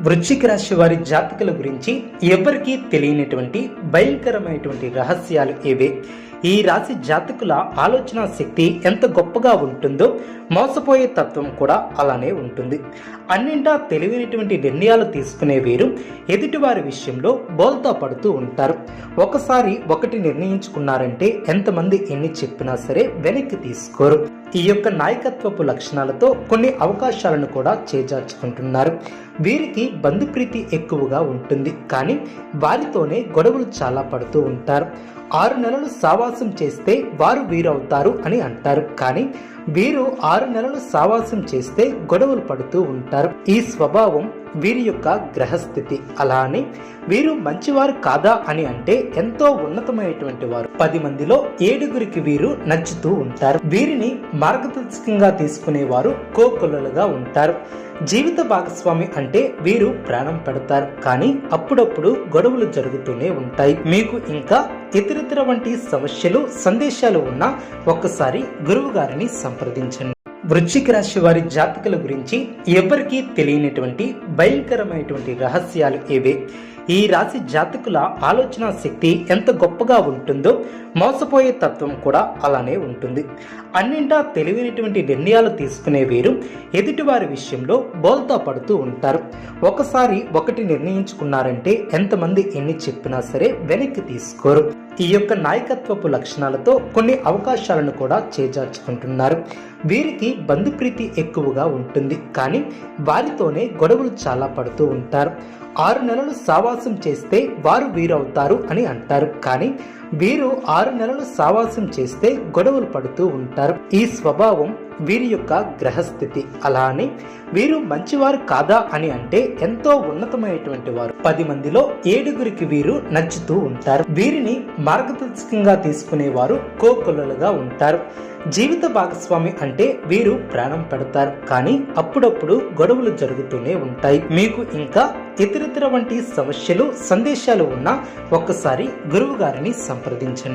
వృశ్చిక రాశి వారి జాతకుల గురించి ఎవరికీ తెలియనటువంటి భయంకరమైనటువంటి రహస్యాలు ఏవే? ఈ రాశి జాతకుల ఆలోచన శక్తి ఎంత గొప్పగా ఉంటుందో మోసపోయే తత్వం కూడా అలానే ఉంటుంది. అన్నింటా తెలివైనటువంటి నిర్ణయాలు తీసుకునే వీరు ఎదుటివారి విషయంలో బోల్తా పడుతూ ఉంటారు. ఒకసారి ఒకటి నిర్ణయించుకున్నారంటే ఎంతమంది ఎన్ని చెప్పినా సరే వెనక్కి తీసుకోరు. ఈ యొక్క నాయకత్వపు లక్షణాలతో కొన్ని అవకాశాలను కూడా చేజార్చుకుంటున్నారు. వీరికి బంధుప్రీతి ఎక్కువగా ఉంటుంది. కానీ వారితోనే గొడవలు చాలా పడుతూ ఉంటారు. ఆరు నెలలు సావాసం చేస్తే వారు వీరవుతారు అని అంటారు. కానీ వీరు ఆరు నెలలు సావాసం చేస్తే గొడవలు పడుతూ ఉంటారు. ఈ స్వభావం వీరి యొక్క గ్రహస్థితి అలా అని వీరు మంచివారు కాదా అని అంటే ఎంతో ఉన్నతమైనటువంటి వారు. పది మందిలో ఏడుగురికి వీరు నచ్చుతూ ఉంటారు. వీరిని మార్గదర్శకంగా తీసుకునేవారు కోకొల్లలుగా ఉంటారు. జీవిత భాగస్వామి అంటే వీరు ప్రాణం పెడతారు. కానీ అప్పుడప్పుడు గొడవలు జరుగుతూనే ఉంటాయి. మీకు ఇంకా ఇతరితర వంటి సమస్యలు సందేశాలు ఉన్నా ఒక్కసారి గురువు గారిని సంప్రదించండి. వృశ్చిక రాశి వారి జాతకుల గురించి ఎవరికీ తెలియనటువంటి భయంకరమైనటువంటి రహస్యాలు ఏవే? ఈ రాశి జాతకుల ఆలోచన శక్తి ఎంత గొప్పగా ఉంటుందో మోసపోయే తత్వం కూడా అలానే ఉంటుంది. అన్నింటా తెలివైనటువంటి నిర్ణయాలు తీసుకునే వీరు ఎదుటివారి విషయంలో బోల్తా పడుతూ ఉంటారు. ఒకసారి ఒకటి నిర్ణయించుకున్నారంటే ఎంతమంది ఎన్ని చెప్పినా సరే వెనక్కి తీసుకోరు. ఈ యొక్క నాయకత్వపు లక్షణాలతో కొన్ని అవకాశాలను కూడా చేజార్చుకుంటున్నారు. వీరికి బంధుప్రీతి ఎక్కువగా ఉంటుంది. కానీ వారితోనే గొడవలు చాలా పడుతూ ఉంటారు. ఆరు నెలలు సావాసం చేస్తే వారు వీరవుతారు అని అంటారు. కానీ వీరు ఆరు నెలలు సావాసం చేస్తే గొడవలు పడుతూ ఉంటారు. ఈ స్వభావం వీరి యొక్క గ్రహస్థితి అలా అని వీరు మంచివారు కాదా అని అంటే ఎంతో ఉన్నతమైనటువంటి వారు. పది మందిలో ఏడుగురికి వీరు నచ్చుతూ ఉంటారు. వీరిని మార్గదర్శకంగా తీసుకునేవారు కోకొల్లలుగా ఉంటారు. జీవిత భాగస్వామి అంటే వీరు ప్రాణం పెడతారు. కానీ అప్పుడప్పుడు గొడవలు జరుగుతూనే ఉంటాయి. మీకు ఇంకా ఇతరితర వంటి సమస్యలు సందేశాలు ఉన్నా ఒక్కసారి గురువు గారిని సంప్రదించండి.